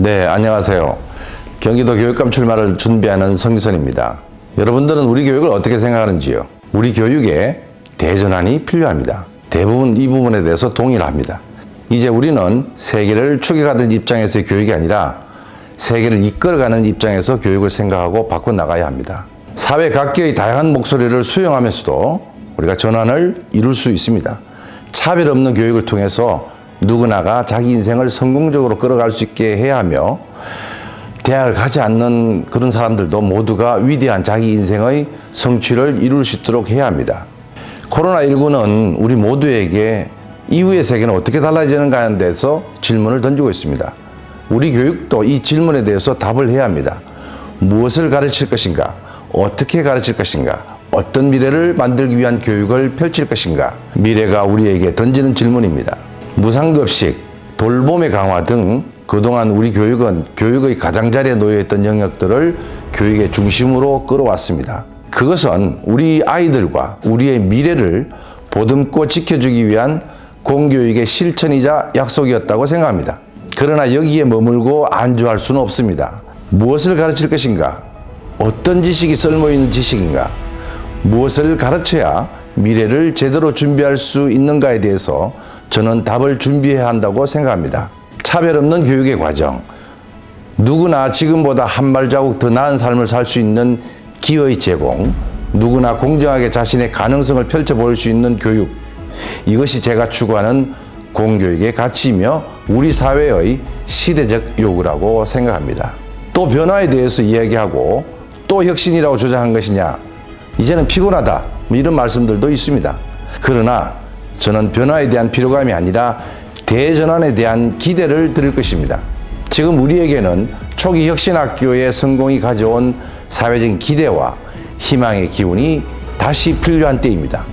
네, 안녕하세요. 경기도 교육감 출마를 준비하는 성기선입니다. 여러분들은 우리 교육을 어떻게 생각하는지요? 우리 교육에 대전환이 필요합니다. 대부분 이 부분에 대해서 동의를 합니다. 이제 우리는 세계를 추격하는 입장에서의 교육이 아니라 세계를 이끌어가는 입장에서 교육을 생각하고 바꿔 나가야 합니다. 사회 각계의 다양한 목소리를 수용하면서도 우리가 전환을 이룰 수 있습니다. 차별 없는 교육을 통해서 누구나가 자기 인생을 성공적으로 끌어갈 수 있게 해야 하며 대학을 가지 않는 그런 사람들도 모두가 위대한 자기 인생의 성취를 이룰 수 있도록 해야 합니다. 코로나19는 우리 모두에게 이후의 세계는 어떻게 달라지는가 하는 데서 질문을 던지고 있습니다. 우리 교육도 이 질문에 대해서 답을 해야 합니다. 무엇을 가르칠 것인가? 어떻게 가르칠 것인가? 어떤 미래를 만들기 위한 교육을 펼칠 것인가? 미래가 우리에게 던지는 질문입니다. 무상급식, 돌봄의 강화 등 그동안 우리 교육은 교육의 가장자리에 놓여있던 영역들을 교육의 중심으로 끌어왔습니다. 그것은 우리 아이들과 우리의 미래를 보듬고 지켜주기 위한 공교육의 실천이자 약속이었다고 생각합니다. 그러나 여기에 머물고 안주할 수는 없습니다. 무엇을 가르칠 것인가? 어떤 지식이 쓸모 있는 지식인가? 무엇을 가르쳐야 미래를 제대로 준비할 수 있는가에 대해서 저는 답을 준비해야 한다고 생각합니다. 차별 없는 교육의 과정, 누구나 지금보다 한 발자국 더 나은 삶을 살 수 있는 기회의 제공, 누구나 공정하게 자신의 가능성을 펼쳐 보일 수 있는 교육, 이것이 제가 추구하는 공교육의 가치이며 우리 사회의 시대적 요구라고 생각합니다. 또 변화에 대해서 이야기하고 또 혁신이라고 주장한 것이냐? 이제는 피곤하다. 뭐 이런 말씀들도 있습니다. 그러나 저는 변화에 대한 피로감이 아니라 대전환에 대한 기대를 드릴 것입니다. 지금 우리에게는 초기 혁신학교의 성공이 가져온 사회적인 기대와 희망의 기운이 다시 필요한 때입니다.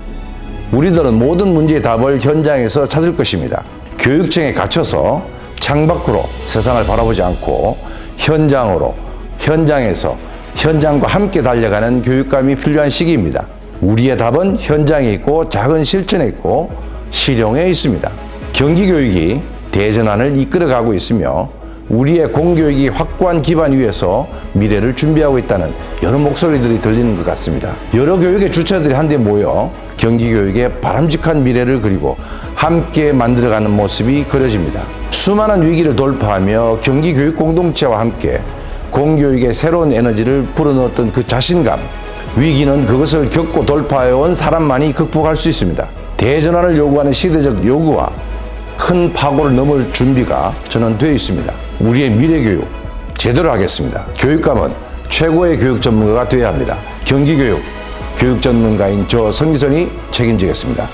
우리들은 모든 문제의 답을 현장에서 찾을 것입니다. 교육청에 갇혀서 창밖으로 세상을 바라보지 않고 현장으로, 현장에서 현장과 함께 달려가는 교육감이 필요한 시기입니다. 우리의 답은 현장에 있고 작은 실천에 있고 실용에 있습니다. 경기교육이 대전환을 이끌어가고 있으며 우리의 공교육이 확고한 기반 위에서 미래를 준비하고 있다는 여러 목소리들이 들리는 것 같습니다. 여러 교육의 주체들이 한데 모여 경기교육의 바람직한 미래를 그리고 함께 만들어가는 모습이 그려집니다. 수많은 위기를 돌파하며 경기교육 공동체와 함께 공교육의 새로운 에너지를 불어넣었던 그 자신감, 위기는 그것을 겪고 돌파해온 사람만이 극복할 수 있습니다. 대전환을 요구하는 시대적 요구와 큰 파고를 넘을 준비가 저는 되어 있습니다. 우리의 미래 교육 제대로 하겠습니다. 교육감은 최고의 교육 전문가가 되어야 합니다. 경기 교육 교육 전문가인 저 성기선이 책임지겠습니다.